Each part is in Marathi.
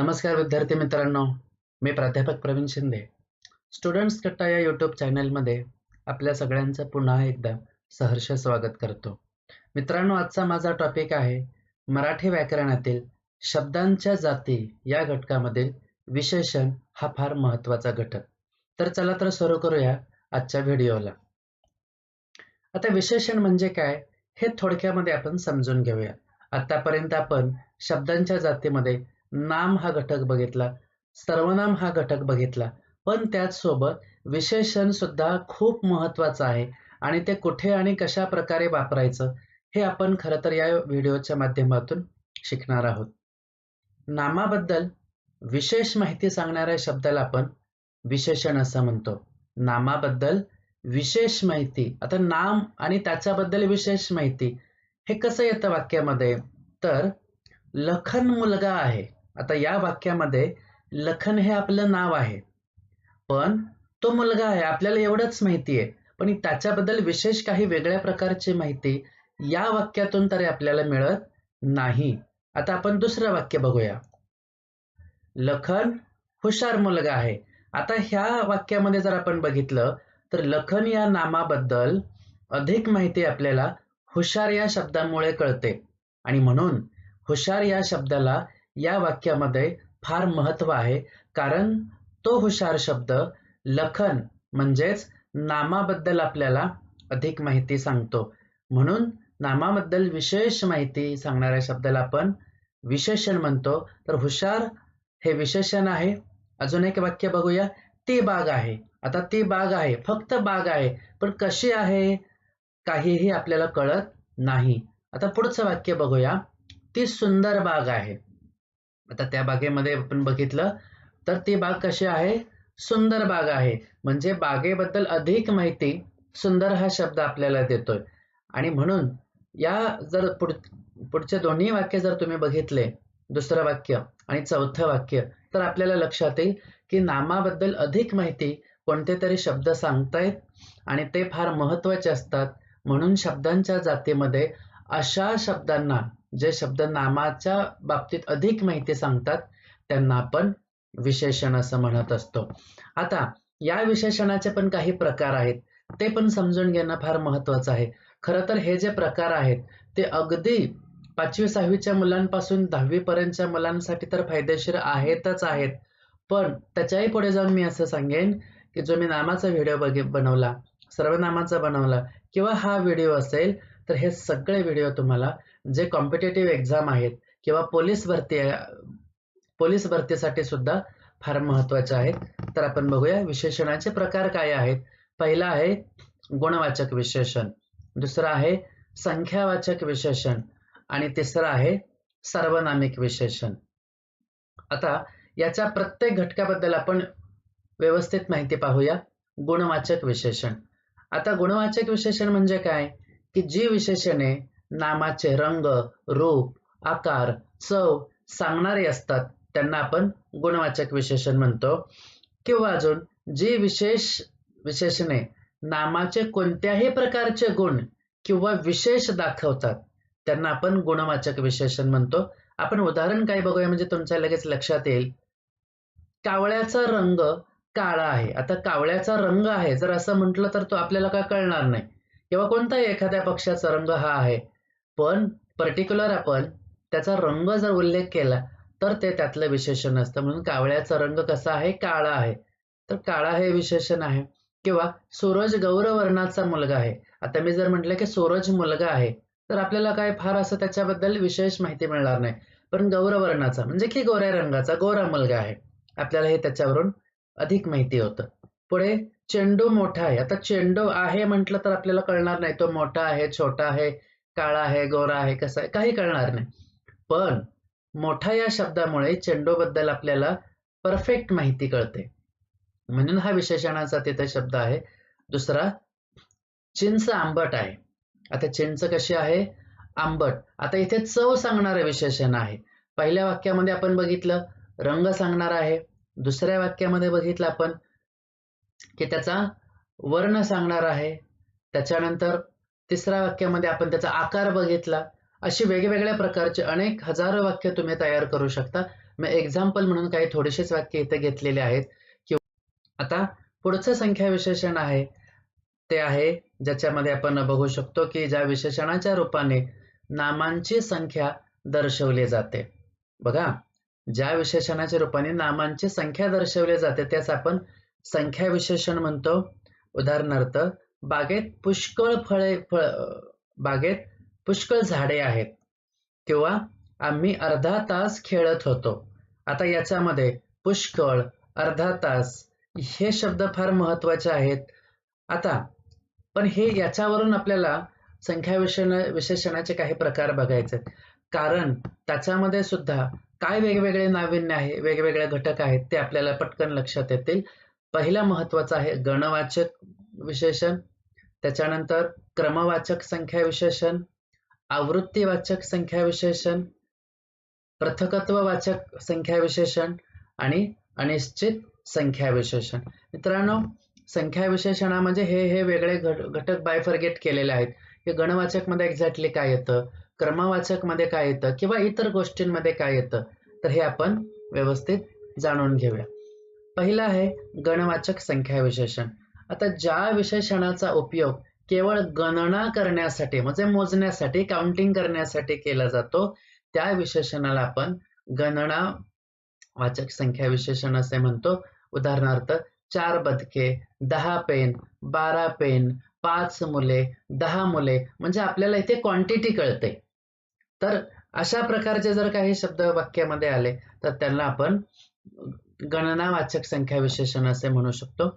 नमस्कार विद्यार्थी मित्रांनो मी प्राध्यापक प्रवीण शिंदे. स्टुडंट्स कट्टा या यूट्यूब चॅनलमध्ये आपल्या सगळ्यांचं पुन्हा एकदा सहर्ष स्वागत करतो. मित्रांनो आजचा माझा टॉपिक आहे मराठी व्याकरणातील शब्दांच्या जाती या घटकामधील विशेषण हा फार महत्त्वाचा घटक. तर चला तर सुरू करूया आजच्या व्हिडिओला आता विशेषण म्हणजे काय हे थोडक्यामध्ये आपण समजून घेऊया. आतापर्यंत आपण शब्दांच्या जातीमध्ये नाम हा घटक बघितला सर्वनाम हा घटक बघितला. पण त्याचसोबत विशेषण सुद्धा खूप महत्वाचं आहे आणि ते कुठे आणि कशा प्रकारे वापरायचं हे आपण खरं तर या व्हिडिओच्या माध्यमातून शिकणार आहोत. नामाबद्दल विशेष माहिती सांगणाऱ्या शब्दाला आपण विशेषण असं म्हणतो. नामाबद्दल विशेष माहिती आता नाम आणि त्याच्याबद्दल विशेष माहिती हे कसं येतं वाक्यामध्ये? तर लखन मुलगा आहे. आता या वाक्यामध्ये लखन हे आपलं नाव आहे. पण तो मुलगा आहे आपल्याला एवढंच माहिती आहे. पण त्याच्याबद्दल विशेष काही वेगळ्या प्रकारची माहिती या वाक्यातून तरी आपल्याला मिळत नाही. आता आपण दुसरं वाक्य बघूया. लखन हुशार मुलगा आहे. आता ह्या वाक्यामध्ये जर आपण बघितलं तर लखन या नामाबद्दल अधिक माहिती आपल्याला हुशार या शब्दामुळे कळते. आणि म्हणून हुशार या शब्दाला या वाक्यामध्ये फार महत्त्व आहे. कारण तो हुशार शब्द लखन म्हणजेच नामाबद्दल आपल्याला अधिक माहिती सांगतो. म्हणून नामाबद्दल विशेष माहिती सांगणाऱ्या शब्दाला आपण विशेषण म्हणतो. तर हुशार हे विशेषण आहे. अजून एक वाक्य बघूया. ती बाग आहे. आता ती बाग आहे. फक्त बाग आहे. पण कशी आहे? काहीही आपल्याला कळत नाही. आता पुढचं वाक्य बघूया. ती सुंदर बाग आहे. आता त्या बागेमध्ये आपण बघितलं तर ती बाग कशी आहे? सुंदर बाग आहे. म्हणजे बागेबद्दल अधिक माहिती सुंदर हा शब्द आपल्याला देतोय. आणि म्हणून या जर पुढ पुढचे दोन्ही वाक्य जर तुम्ही बघितले दुसरं वाक्य आणि चौथं वाक्य तर आपल्याला लक्षात येईल की नामाबद्दल अधिक माहिती कोणते तरी शब्द सांगतायत आणि ते फार महत्त्वाचे असतात. म्हणून शब्दांच्या जातीमध्ये अशा शब्दांना जे शब्द नामाच्या बाबतीत अधिक माहिती सांगतात त्यांना आपण विशेषण असं म्हणत असतो. आता या विशेषणाचे पण काही प्रकार आहेत. ते पण समजून घेणं फार महत्वाचं आहे. खरं तर हे जे प्रकार आहेत ते अगदी पाचवी सहावीच्या मुलांपासून दहावी पर्यंतच्या मुलांसाठी तर फायदेशीर आहेतच आहेत. पण त्याच्याही पुढे जाऊन मी असं सांगेन की जो मी नामाचा व्हिडिओ बघ बनवला सर्वनामाचा बनवला किंवा हा व्हिडिओ असेल तर हे सगळे व्हिडिओ तुम्हाला जे कॉम्पिटेटिव्ह एक्झाम आहेत किंवा पोलीस भरती पोलीस भरतीसाठी सुद्धा फार महत्त्वाचे आहेत. तर आपण बघूया विशेषणाचे प्रकार काय आहेत. पहिला आहे गुणवाचक विशेषण. दुसरं आहे संख्यावाचक विशेषण. आणि तिसरं आहे सार्वनामिक विशेषण. आता याच्या प्रत्येक घटकाबद्दल आपण व्यवस्थित माहिती पाहूया. गुणवाचक विशेषण. आता गुणवाचक विशेषण म्हणजे काय? की जी विशेषणे नामाचे रंग रूप आकार चव सांगणारे असतात. त्यांना आपण गुणवाचक विशेषण म्हणतो. किंवा अजून जी विशेष विशेषणे नामाचे कोणत्याही प्रकारचे गुण किंवा विशेष दाखवतात त्यांना आपण गुणवाचक विशेषण म्हणतो. आपण उदाहरण काय बघूया? म्हणजे तुमच्या लगेच लक्षात येईल. कावळ्याचा रंग काळा आहे. आता कावळ्याचा रंग आहे. जर असं म्हटलं तर तो आपल्याला काय कळणार नाही? किंवा कोणताही एखाद्या पक्षाचा रंग हा आहे. पण पर्टिक्युलर आपण त्याचा रंग जर उल्लेख केला तर ते त्यातलं विशेषण असतं. म्हणून कावळ्याचा रंग कसा आहे? काळा आहे. तर काळा हे विशेषण आहे. किंवा सूरज गौरवर्णाचा मुलगा आहे. आता मी जर म्हटलं की सूरज मुलगा आहे तर आपल्याला काय फार असं त्याच्याबद्दल विशेष माहिती मिळणार नाही. पण गौरवर्णाचा म्हणजे की गोऱ्या रंगाचा गोरा मुलगा आहे. आपल्याला हे त्याच्यावरून अधिक माहिती होतं. पुढे चेंडू मोठा आहे. आता चेंडू आहे म्हटलं तर आपल्याला कळणार नाही. तो मोठा आहे छोटा आहे काळा आहे गोरा आहे कसा आहे काही कळणार नाही. पण मोठा या शब्दामुळे चेंडूबद्दल आपल्याला परफेक्ट माहिती कळते. म्हणून हा विशेषणाचा तिथे शब्द आहे. दुसरा चिंच आंबट आहे. आता चिंच कशी आहे? आंबट. आता इथे चव सांगणारं विशेषण आहे. पहिल्या वाक्यामध्ये आपण बघितलं रंग सांगणार आहे. दुसऱ्या वाक्यामध्ये बघितलं आपण की त्याचा वर्ण सांगणार आहे. त्याच्यानंतर तिसऱ्या वाक्यामध्ये आपण त्याचा आकार बघितला. अशी वेगवेगळ्या प्रकारचे अनेक हजारो वाक्य तुम्ही तयार करू शकता. मी एक्झाम्पल म्हणून काही थोडेसेच वाक्य इथे घेतलेले आहेत. की आता पुढचं संख्या विशेषण आहे. ते आहे ज्याच्यामध्ये आपण बघू शकतो की ज्या विशेषणाच्या रूपाने नामांची संख्या दर्शवली जाते. बघा ज्या विशेषणाच्या रूपाने नामांची संख्या दर्शवली जाते त्यास आपण संख्या विशेषण म्हणतो. उदाहरणार्थ बागेत पुष्कळ फळे फळ बागेत पुष्कळ झाडे आहेत. किंवा आम्ही अर्धा तास खेळत होतो. आता याच्यामध्ये पुष्कळ अर्धा तास हे शब्द फार महत्त्वाचे आहेत. आता पण हे याच्यावरून आपल्याला संख्या विशेषण विशेषणाचे काही प्रकार बघायचे कारण त्याच्यामध्ये सुद्धा काय वेगवेगळे नाविन्य आहे वेगवेगळे घटक आहेत ते आपल्याला पटकन लक्षात येतील. पहिला महत्त्वाचा आहे गणवाचक विशेषण. त्याच्यानंतर क्रमवाचक संख्या विशेषण आवृत्तीवाचक संख्या विशेषण पृथकत्ववाचक संख्या विशेषण आणि अनिश्चित संख्या विशेषण. मित्रांनो संख्या विशेषणा म्हणजे हे हे वेगळे घट घटक बायफर्गेट केलेले आहेत. हे गणवाचकमध्ये एक्झॅक्टली काय येतं? क्रमवाचकमध्ये काय येतं? किंवा इतर गोष्टींमध्ये काय येतं? तर हे आपण व्यवस्थित जाणून घेऊया. पहिलं आहे गणवाचक संख्या विशेषण. आता ज्या विशेषणाचा उपयोग केवळ गणना करण्यासाठी म्हणजे मोजण्यासाठी काउंटिंग करण्यासाठी केला जातो त्या विशेषणाला आपण गणना वाचक संख्या विशेषण असे म्हणतो. उदाहरणार्थ चार बदके दहा पेन बारा पेन पाच मुले दहा मुले म्हणजे आपल्याला इथे क्वांटिटी कळते. तर अशा प्रकारचे जर काही शब्द वाक्यामध्ये आले तर त्यांना आपण गणनावाचक संख्या विशेषण असे म्हणू शकतो.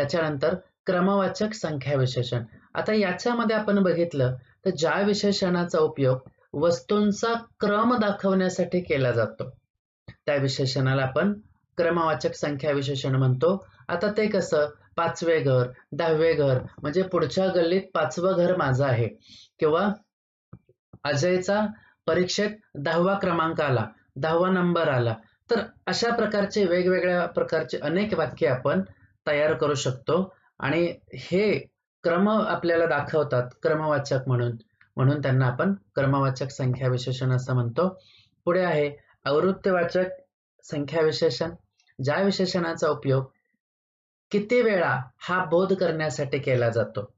त्याच्यानंतर क्रमवाचक संख्या विशेषण. आता याच्यामध्ये आपण बघितलं तर ज्या विशेषणाचा उपयोग वस्तूंचा क्रम दाखवण्यासाठी केला जातो त्या विशेषणाला आपण क्रमवाचक संख्या विशेषण म्हणतो. आता ते कसं? पाचवे घर दहावे घर म्हणजे पुढच्या गल्लीत पाचवं घर माझं आहे. किंवा अजयचा परीक्षेत दहावा क्रमांक आला दहावा नंबर आला. तर अशा प्रकारचे वेगवेगळ्या प्रकारचे अनेक वाक्य आपण तयार करू शकतो. आणि हे क्रम आपल्याला दाखवतात क्रमवाचक म्हणून. म्हणून त्यांना आपण क्रमवाचक संख्या विशेषण असं म्हणतो. पुढे आहे आवृत्तीवाचक संख्या विशेषण. ज्या विशेषणाचा उपयोग किती वेळा हा बोध करण्यासाठी केला जातो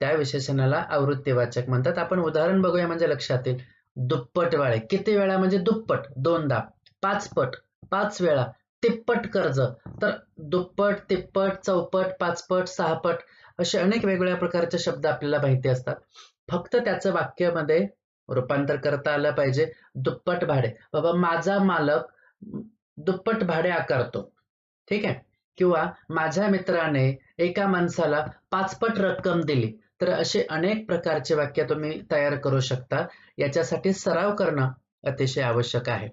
त्या विशेषणाला आवृत्तीवाचक म्हणतात. आपण उदाहरण बघूया म्हणजे लक्षात येईल. दुप्पट वाळे. किती वेळा म्हणजे दुप्पट? दोनदा. पाच पट पाच वेळा. तिप्पट कर्ज. तर दुप्पट तिप्पट चौपट पाचपट सहापट असे अनेक वेगवेगळ्या प्रकारचे शब्द आपल्याला माहिती असतात. फक्त त्याचं वाक्यामध्ये रूपांतर करता आलं पाहिजे. दुप्पट भाडे. बाबा माझा मालक दुप्पट भाडे आकारतो. ठीक आहे? किंवा माझ्या मित्राने एका माणसाला पाचपट रक्कम दिली तर असे अनेक प्रकारचे वाक्य तुम्ही तयार करू शकता. याच्यासाठी सराव करणं अतिशय आवश्यक आहे.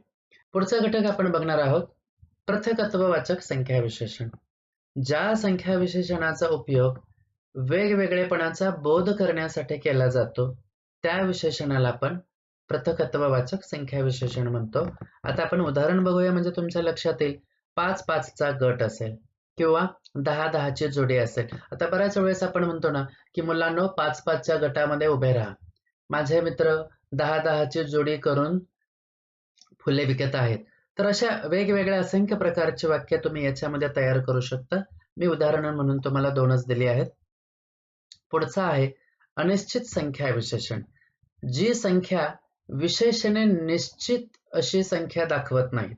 पुढचा घटक आपण बघणार आहोत. पृथकत्ववाचक संख्या विशेषण ज्या संख्या विशेषणाचा उपयोग वेगवेगळेपणाचा बोध करण्यासाठी केला जातो त्या विशेषणाला आपण पृथकत्ववाचक संख्या विशेषण म्हणतो. आता आपण उदाहरण बघूया म्हणजे तुमच्या लक्षात येईल पाच पाचचा गट असेल किंवा दहा दहाची जोडी असेल. आता बऱ्याच वेळेस आपण म्हणतो ना की मुलांना पाच पाचच्या गटामध्ये उभे राहा. माझे मित्र दहा दहाची जोडी करून फुले विकत आहेत. तर अशा वेगवेगळ्या असंख्य प्रकारची वाक्य तुम्ही याच्यामध्ये तयार करू शकता. मी उदाहरण म्हणून तुम्हाला दोनच दिली आहेत. पुढचा आहे अनिश्चित संख्या विशेषण. जी संख्या विशेषणे निश्चित अशी संख्या दाखवत नाहीत.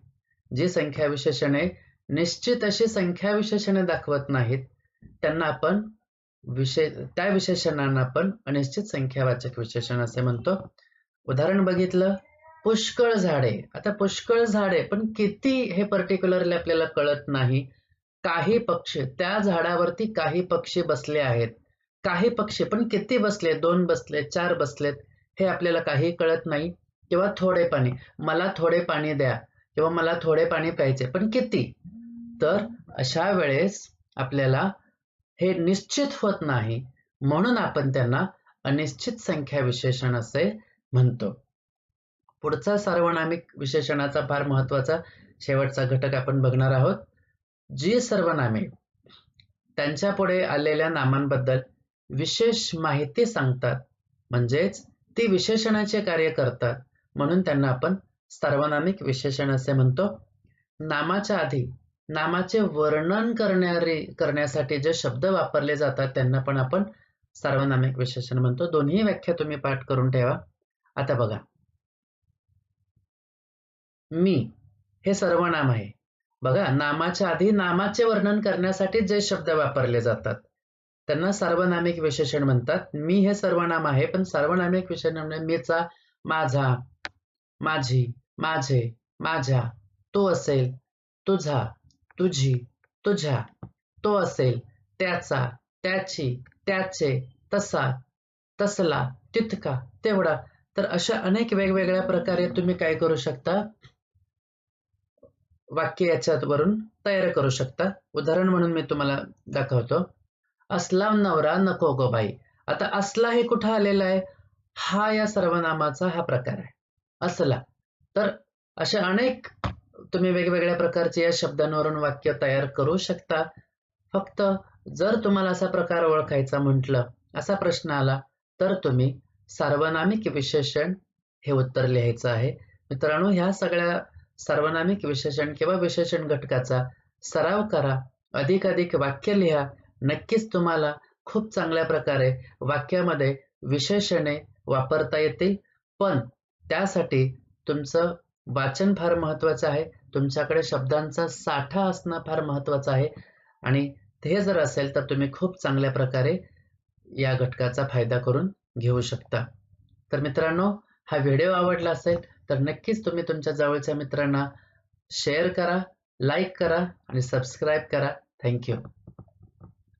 जी संख्या विशेषणे निश्चित अशी संख्या विशेषणे दाखवत नाहीत त्यांना आपण विशे त्या विशेषणांना आपण अनिश्चित संख्यावाचक विशेषण असे म्हणतो. उदाहरण बघितलं. पुष्कळ झाडे. आता पुष्कळ झाडे पण किती हे पर्टिक्युलरली आपल्याला कळत नाही. काही पक्षी त्या झाडावरती काही पक्षी बसले आहेत. काही पक्षी पण किती बसले दोन बसले चार बसलेत हे आपल्याला काही कळत नाही. किंवा थोडे पाणी. मला थोडे पाणी द्या. किंवा मला थोडे पाणी प्यायचे. पण किती? तर अशा वेळेस आपल्याला हे निश्चित होत नाही. म्हणून आपण त्यांना अनिश्चित संख्या विशेषण असे म्हणतो. पुढचा सार्वनामिक विशेषणाचा फार महत्त्वाचा शेवटचा घटक आपण बघणार आहोत. जी सर्वनामे त्यांच्या पुढे आलेल्या नामांबद्दल विशेष माहिती सांगतात. म्हणजेच ती विशेषणाचे कार्य करतात. म्हणून त्यांना आपण सार्वनामिक विशेषण असे म्हणतो. नामाच्या आधी नामाचे वर्णन करणारे करण्यासाठी जे शब्द वापरले जातात त्यांना पण आपण सार्वनामिक विशेषण म्हणतो. दोन्ही व्याख्या तुम्ही पाठ करून ठेवा. आता बघा. मी हे सर्वनाम आहे. बघा नामाच्या आधी नामाचे वर्णन करण्यासाठी जे शब्द वापरले जातात त्यांना सार्वनामिक विशेषण म्हणतात. मी हे सर्वनाम आहे पण सार्वनामिक विशेषण म्हणजे मीचा माझा माझी माझे माझ्या तो असेल तुझा तुझी तुझ्या तो असेल त्याचा त्याची त्याचे तसा तसला तितका तेवढा. तर अशा अनेक वेगवेगळ्या प्रकारे तुम्ही काय करू शकता? वाक्य याच्यावरून तयार करू शकता. उदाहरण म्हणून मी तुम्हाला दाखवतो. असला नवरा नको गो बाई. आता असला हे कुठं आलेला आहे? हा या सर्वनामाचा हा प्रकार आहे. असला. तर अशा अनेक तुम्ही वेगवेगळ्या प्रकारचे या शब्दांवरून वाक्य तयार करू शकता. फक्त जर तुम्हाला असा प्रकार ओळखायचा म्हटलं असा प्रश्न आला तर तुम्ही सार्वनामिक विशेषण हे उत्तर लिहायचं आहे. मित्रांनो ह्या सगळ्या सार्वनामिक विशेषण किंवा विशेषण घटकाचा सराव करा. अधिकाधिक वाक्य लिहा. नक्कीच तुम्हाला खूप चांगल्या प्रकारे वाक्यामध्ये विशेषणे वापरता येतील. पण त्यासाठी तुमचं वाचन फार महत्वाचं आहे. तुमच्याकडे शब्दांचा साठा असणं फार महत्वाचं आहे. आणि ते जर असेल तर तुम्ही खूप चांगल्या प्रकारे या घटकाचा फायदा करून घेऊ शकता. तर मित्रांनो हा व्हिडिओ आवडला असेल तर नक्कीच तुम्ही तुमच्या जवळच्या मित्रांना शेअर करा लाईक करा आणि सबस्क्राईब करा. थँक्यू